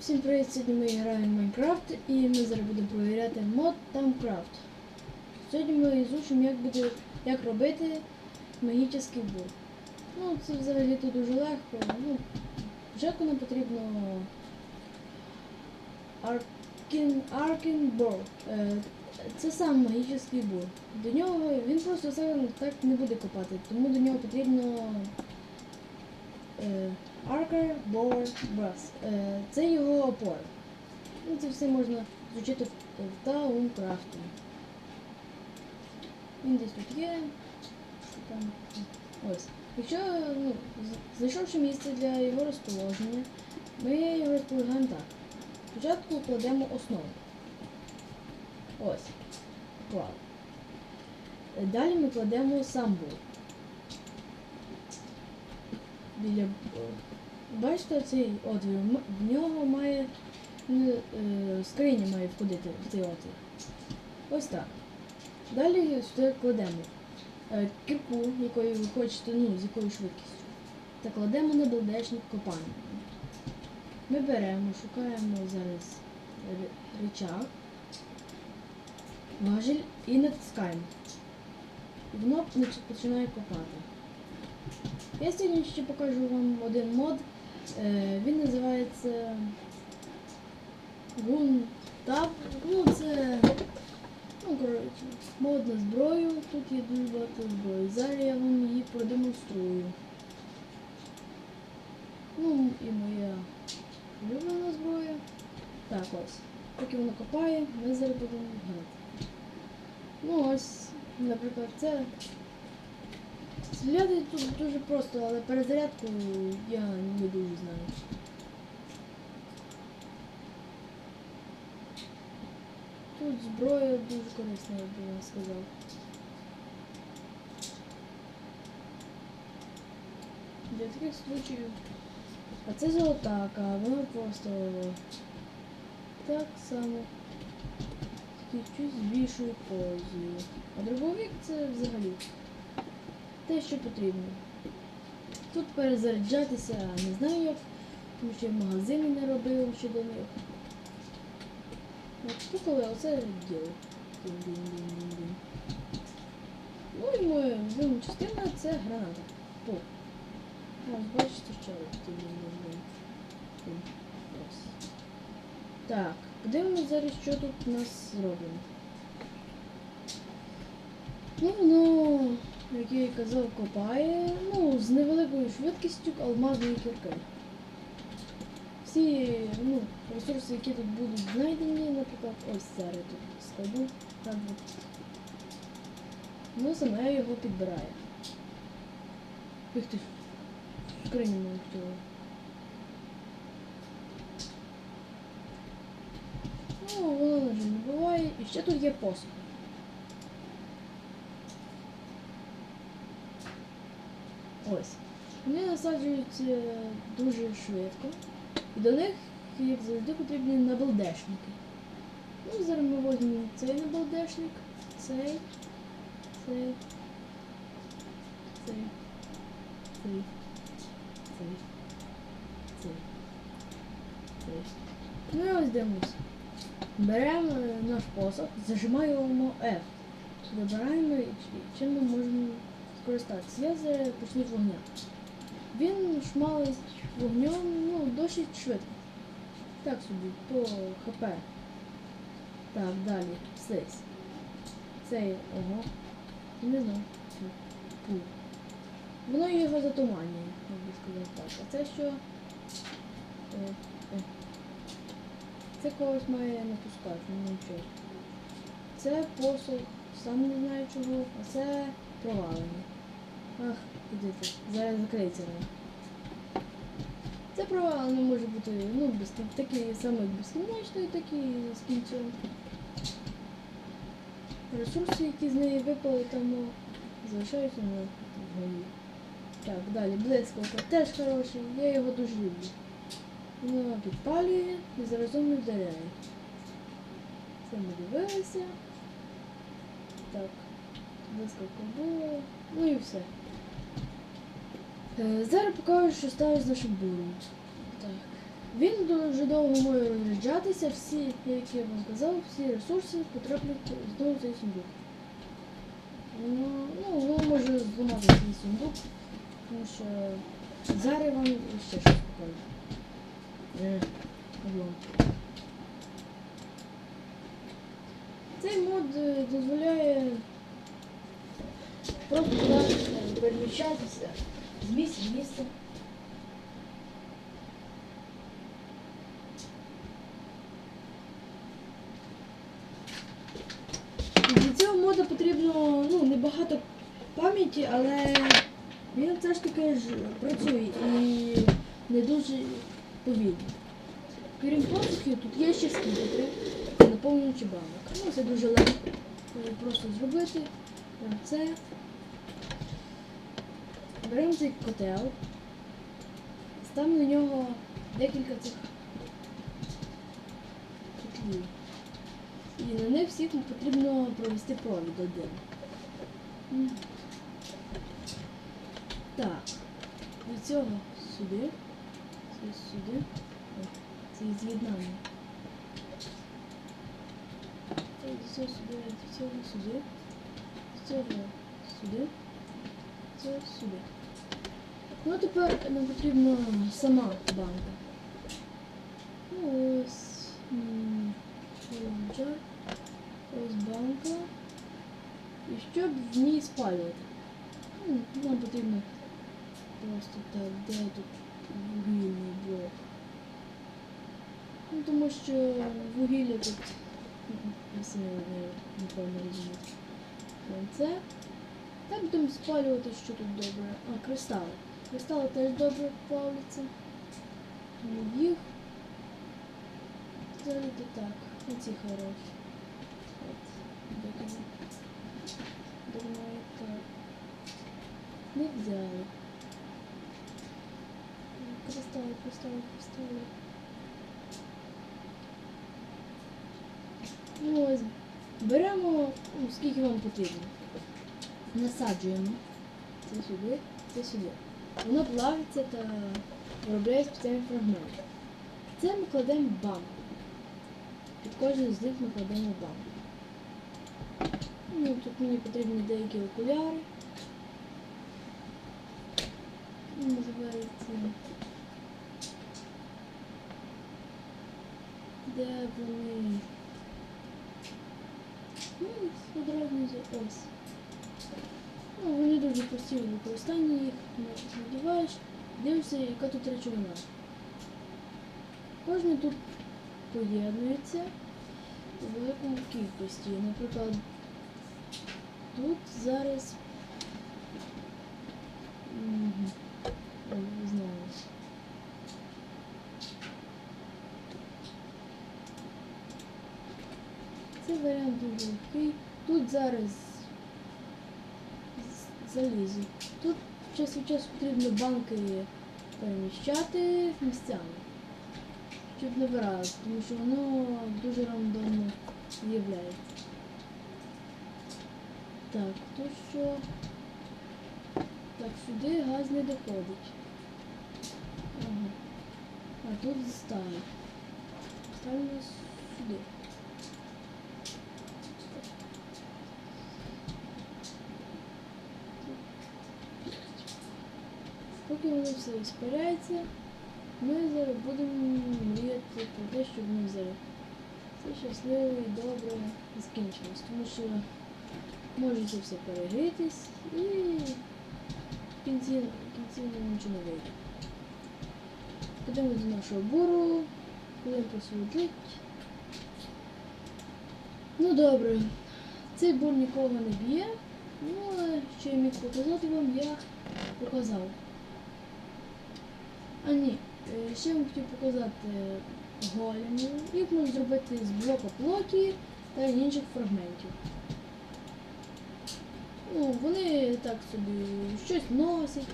Всім привіт! Сьогодні ми граємо в Майнкрафт і ми зараз будемо перевіряти мод Тамкрафт. Сьогодні ми ізучимо, як буде, як робити магічний бур. Ну, це взагалі то дуже легко. Ну, спочатку нам потрібно Аркін, Аркін Бор. Це сам магічний бур. До нього він просто сам так не буде копати, тому до нього потрібно е, Archer Board Brass. Е, Це його опора. Ну, це все можна звучити в, в Таункрафті. Він десь тут є. Там. Ось. Якщо, ну, знайшовши місце для його розположення, ми його розполагаємо так. Спочатку кладемо основу. Ось. Клад. Е, Далі ми кладемо сам бур. Біля. Бачите цей отвір? В нього має е, скриня має входити в цей отвір. Ось так. Далі сюди кладемо е, кірку, якою ви хочете, ну, з якою швидкістю. Та кладемо на балдешник копання. Ми беремо, шукаємо зараз ри- важіль і натискаємо. Воно починає копати. Я сьогодні ще покажу вам один мод. Е, він називається Guntab. Ну, це ну, коротше, мод на зброю. Тут є дуже багато зброї. Зараз я вам її продемонструю. Ну і моя улюблена зброя. Так, ось. Поки воно копає, ми зараз будемо грати. Ну ось, наприклад, це Стріляти тут дуже просто, але перезарядку я не дуже знаю. Тут зброя дуже корисна, я би вам сказав. Для таких случаїв. А це золотака, вона просто так само тільки чуть більшою пользою. А дробовик це взагалі те, що потрібно. Тут перезаряджатися не знаю як, тому що я магазини не робив ще до них. От купили оце діло. Ну і моя любима частина це граната. По. Ось бачите, що. Так, подивимось зараз, що тут у нас зроблено. Ну, воно як я казав, копає, ну, з невеликою швидкістю алмазної кірки. Всі ну, ресурси, які тут будуть знайдені, наприклад, ось зараз тут складу. Так от. Ну, саме його підбирає. Їх ти скриню не хотіла. Ну, воно жаль не буває. І ще тут є посуд. Ось. Вони насаджуються дуже швидко. І до них, як завжди, потрібні набалдешники. Ну, зараз ми возьмемо цей набалдешник, цей, цей, цей, цей, цей, цей, цей. Ну і ось дивимось. Беремо е, наш посох, зажимаємо F. Вибираємо, чим ми можемо скористатися. Я зараз почну з вогня. Він шмалить вогнем ну, досить швидко. Так собі, по ХП. Так, далі. Слизь. Цей, ого. Не знаю. Фу. Воно його затуманює, як би сказав так. А це що? Е, е. Це когось має напускати, ну нічого. Це посуд, сам не знаю чого, а це провалення. Ах, іди зараз закриється воно. Це провалення може бути, ну, без, такий саме безкінечний, так і з кінцем. Ресурси, які з неї випали, там ну, залишаються на голові. Так, далі, блискавка теж хороший, я його дуже люблю. Воно підпалює і заразом не вдаряє. Це ми дивилися. Так, блискавка була. Ну і все. Е, Зараз покажу, що сталося з нашим буром. Так. Він дуже довго може розряджатися, всі, як я вам казав, всі ресурси потраплять знову цей сундук. Ну, ну, воно може зламати цей сундук, тому що зараз вам ще щось покажу. Е, облом. Цей мод е, дозволяє просто е, переміщатися з місця в місце. Для цього моду потрібно ну, небагато пам'яті, але він все ж таки ж працює і не дуже повільно. Крім посухів, тут є ще скіпетри, наповнюючи банок. Ну, це дуже легко е, просто зробити. Це. Беремо цей котел, ставимо на нього декілька цих котлів. І на них всіх потрібно провести провід один. Так. Від цього сюди. Це сюди. Це з'єднання. Цього сюди, цього сюди. Від сюди. Це сюди. Ну тепер нам потрібна сама банка. Ну, ось. Джар. Ось банка. І щоб в ній спалювати. Ну, Нам потрібно просто так, де тут вугільний блок. Ну, тому що вугілля тут Це. Так будемо спалювати, що тут добре. А, кристали. Кристали теж добре плавляться. Ну, Їх. Взагалі то так. Оці хороші. От. Думаю, так. Не взяли. Кристали, кристали, кристали. Ось. Беремо, ну, скільки вам потрібно. Насаджуємо. Це сюди, це сюди. Воно плавиться та виробляє спеціальний фрагмент. Це ми кладемо в банку. Під кожен з них ми кладемо в банку. Ну, тут мені потрібні деякі окуляри. Називається. Де вони? Ну, одразу ось. Ну, вони дуже постійно в їх, їх, надіваєш, дивишся, яка тут речовина. Кожен тут поєднується у великому кількості. Наприклад, тут зараз Мгм. Ой, не знаю. Це варіант. Тут зараз з- залізо. Тут час від часу потрібно банки переміщати місцями, щоб не виразити, тому що воно дуже рандомно з'являється. Так, тут що? Так, сюди газ не доходить. Ага. А тут сталь. Сталь у нас сюди. Воно все іспаряється, ми зараз будемо мріяти про те, щоб воно зараз все щасливо і добре закінчилось. Тому що може це все перегрітись і в кінці, в кінці нічого не вийде. Підемо до нашого буру, коли посвітлить. Ну добре, цей бур нікого не б'є, ну але що я міг показати вам, я показав. А ні, е, ще я вам хотів показати големів. Їх можна зробити з блока плоті та інших фрагментів. Ну, вони так собі щось носять.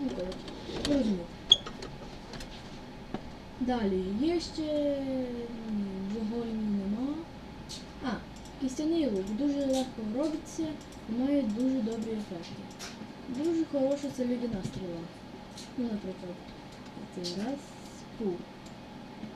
Ну, коротше, ви розумієте. Далі є ще м, нема. А, кістяний лук дуже легко робиться і має дуже добрі ефекти. Дуже хороша це людяна стріла. Ну, наприклад, Let's